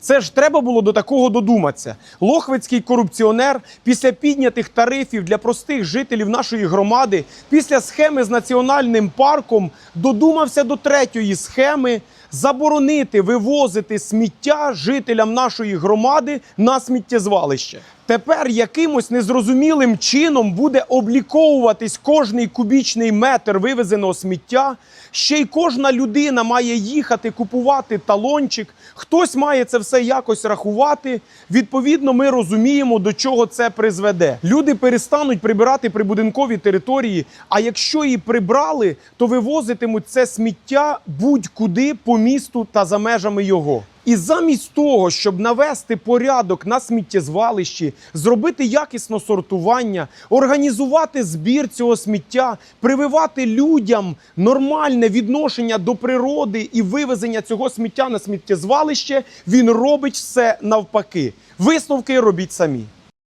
Це ж треба було до такого додуматися. Лохвицький корупціонер після піднятих тарифів для простих жителів нашої громади, після схеми з національним парком, додумався до третьої схеми заборонити вивозити сміття жителям нашої громади на сміттєзвалище. Тепер якимось незрозумілим чином буде обліковуватись кожний кубічний метр вивезеного сміття. Ще й кожна людина має їхати купувати талончик. Хтось має це все якось рахувати. Відповідно, ми розуміємо, до чого це призведе. Люди перестануть прибирати прибудинкові території. А якщо і прибрали, то вивозитимуть це сміття будь-куди по місту та за межами його. І замість того, щоб навести порядок на сміттєзвалищі, зробити якісне сортування, організувати збір цього сміття, прививати людям нормальне відношення до природи і вивезення цього сміття на сміттєзвалище, він робить все навпаки. Висновки робіть самі.